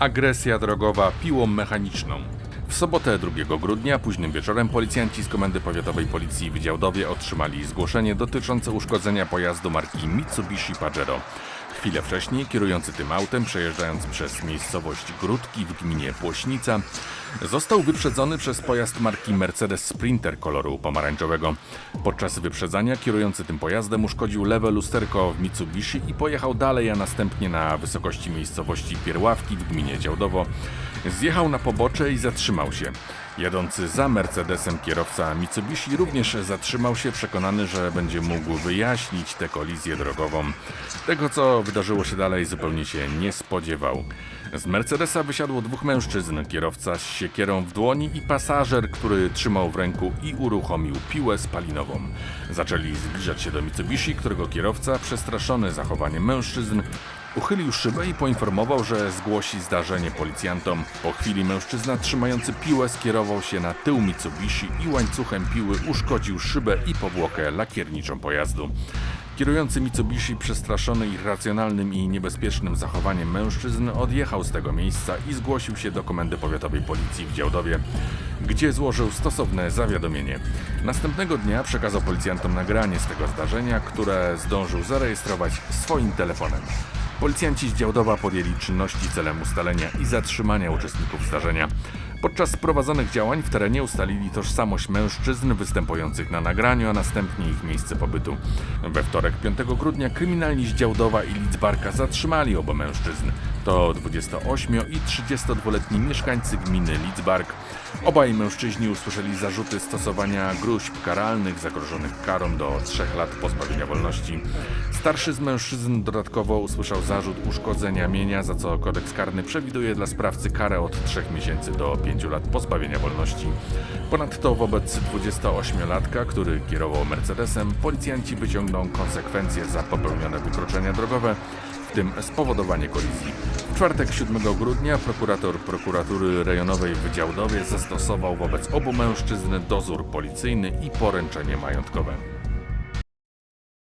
Agresja drogowa piłą mechaniczną. W sobotę 2 grudnia późnym wieczorem policjanci z Komendy Powiatowej Policji w Działdowie otrzymali zgłoszenie dotyczące uszkodzenia pojazdu marki Mitsubishi Pajero. Chwilę wcześniej kierujący tym autem, przejeżdżając przez miejscowość Grudki w gminie Płośnica, został wyprzedzony przez pojazd marki Mercedes Sprinter koloru pomarańczowego. Podczas wyprzedzania kierujący tym pojazdem uszkodził lewe lusterko w Mitsubishi i pojechał dalej, a następnie na wysokości miejscowości Pierławki w gminie Działdowo zjechał na pobocze i zatrzymał się. Jadący za Mercedesem kierowca Mitsubishi również zatrzymał się, przekonany, że będzie mógł wyjaśnić tę kolizję drogową. Tego, co wydarzyło się dalej, zupełnie się nie spodziewał. Z Mercedesa wysiadło dwóch mężczyzn, kierowca z siekierą w dłoni i pasażer, który trzymał w ręku i uruchomił piłę spalinową. Zaczęli zbliżać się do Mitsubishi, którego kierowca, przestraszony zachowaniem mężczyzn, Uchylił szybę i poinformował, że zgłosi zdarzenie policjantom. Po chwili mężczyzna trzymający piłę skierował się na tył Mitsubishi i łańcuchem piły uszkodził szybę i powłokę lakierniczą pojazdu. Kierujący Mitsubishi, przestraszony irracjonalnym i niebezpiecznym zachowaniem mężczyzn, odjechał z tego miejsca i zgłosił się do Komendy Powiatowej Policji w Działdowie, gdzie złożył stosowne zawiadomienie. Następnego dnia przekazał policjantom nagranie z tego zdarzenia, które zdążył zarejestrować swoim telefonem. Policjanci z Działdowa podjęli czynności celem ustalenia i zatrzymania uczestników zdarzenia. Podczas prowadzonych działań w terenie ustalili tożsamość mężczyzn występujących na nagraniu, a następnie ich miejsce pobytu. We wtorek 5 grudnia kryminalni z Działdowa i Lidzbarka zatrzymali obu mężczyzn. To 28 i 32-letni mieszkańcy gminy Lidzbark. Obaj mężczyźni usłyszeli zarzuty stosowania gruźb karalnych zagrożonych karą do 3 lat pozbawienia wolności. Starszy z mężczyzn dodatkowo usłyszał zarzut uszkodzenia mienia, za co kodeks karny przewiduje dla sprawcy karę od 3 miesięcy do 5 lat pozbawienia wolności. Ponadto wobec 28-latka, który kierował Mercedesem, policjanci wyciągną konsekwencje za popełnione wykroczenia drogowe, w tym spowodowanie kolizji. W czwartek 7 grudnia prokurator prokuratury rejonowej w Działdowie zastosował wobec obu mężczyzn dozór policyjny i poręczenie majątkowe.